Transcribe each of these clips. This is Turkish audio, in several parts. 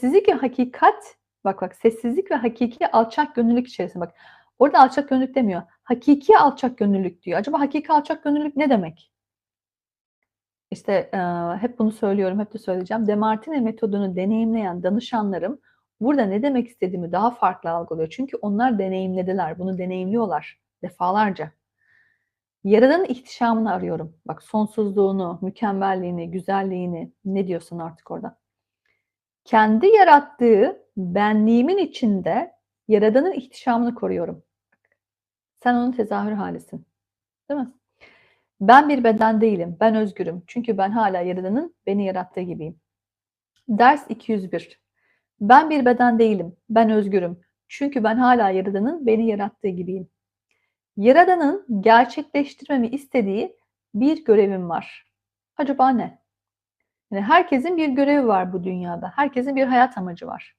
Sessizlik ve hakikat, bak bak sessizlik ve hakiki alçak gönüllülük içerisinde bak. Orada alçak gönüllülük demiyor. Hakiki alçak gönüllülük diyor. Acaba hakiki alçak gönüllülük ne demek? İşte eee, hep bunu söylüyorum, hep de söyleyeceğim. Demartine metodunu deneyimleyen danışanlarım burada ne demek istediğimi daha farklı algılıyor. Çünkü onlar deneyimlediler, bunu deneyimliyorlar defalarca. Yaradanın ihtişamını arıyorum. Bak sonsuzluğunu, mükemmelliğini, güzelliğini, ne diyorsun artık orada. Kendi yarattığı benliğimin içinde Yaradanın ihtişamını koruyorum. Sen onun tezahür halisin. Değil mi? Ben bir beden değilim. Ben özgürüm. Çünkü ben hala Yaradan'ın beni yarattığı gibiyim. Ders 201. Ben bir beden değilim. Ben özgürüm. Çünkü ben hala Yaradan'ın beni yarattığı gibiyim. Yaradan'ın gerçekleştirmemi istediği bir görevim var. Acaba ne? Yani herkesin bir görevi var bu dünyada. Herkesin bir hayat amacı var.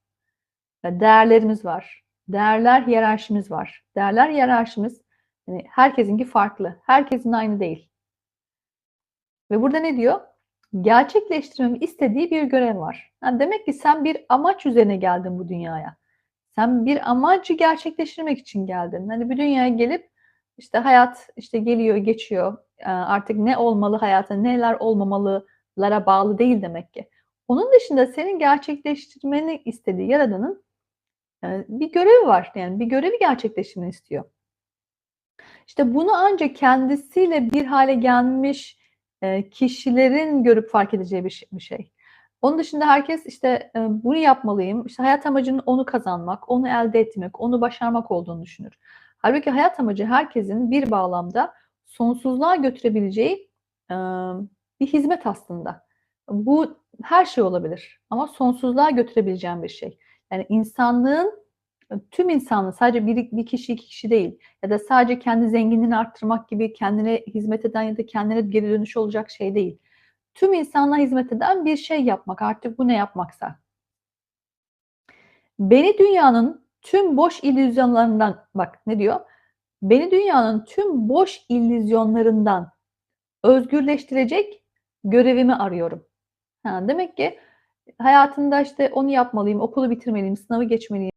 Değerlerimiz var. Değerler hiyerarşimiz var. Değerler hiyerarşimiz yani herkesinki farklı. Herkesin aynı değil. Ve burada ne diyor? Gerçekleştirmemi istediği bir görev var. Yani demek ki sen bir amaç üzerine geldin bu dünyaya. Sen bir amacı gerçekleştirmek için geldin. Hani bir dünyaya gelip işte hayat işte geliyor, geçiyor. Artık ne olmalı hayata, neler olmamalılara bağlı değil demek ki. Onun dışında senin gerçekleştirmeni istediği Yaradan'ın bir görevi var. Yani bir görevi gerçekleştirmeni istiyor. İşte bunu ancak kendisiyle bir hale gelmiş kişilerin görüp fark edeceği bir şey. Onun dışında herkes işte bunu yapmalıyım, işte hayat amacının onu kazanmak, onu elde etmek, onu başarmak olduğunu düşünür. Halbuki hayat amacı herkesin bir bağlamda sonsuzluğa götürebileceği bir hizmet aslında. Bu her şey olabilir ama sonsuzluğa götürebileceğim bir şey. Yani insanlığın tüm insanlığı sadece bir, bir kişi iki kişi değil ya da sadece kendi zenginliğini arttırmak gibi kendine hizmet eden ya da kendine geri dönüş olacak şey değil. Tüm insanlığa hizmet eden bir şey yapmak artık bu ne yapmaksa. Beni dünyanın tüm boş illüzyonlarından bak ne diyor? Beni dünyanın tüm boş illüzyonlarından özgürleştirecek görevimi arıyorum. Ha, demek ki hayatında işte onu yapmalıyım, okulu bitirmeliyim, sınavı geçmeliyim.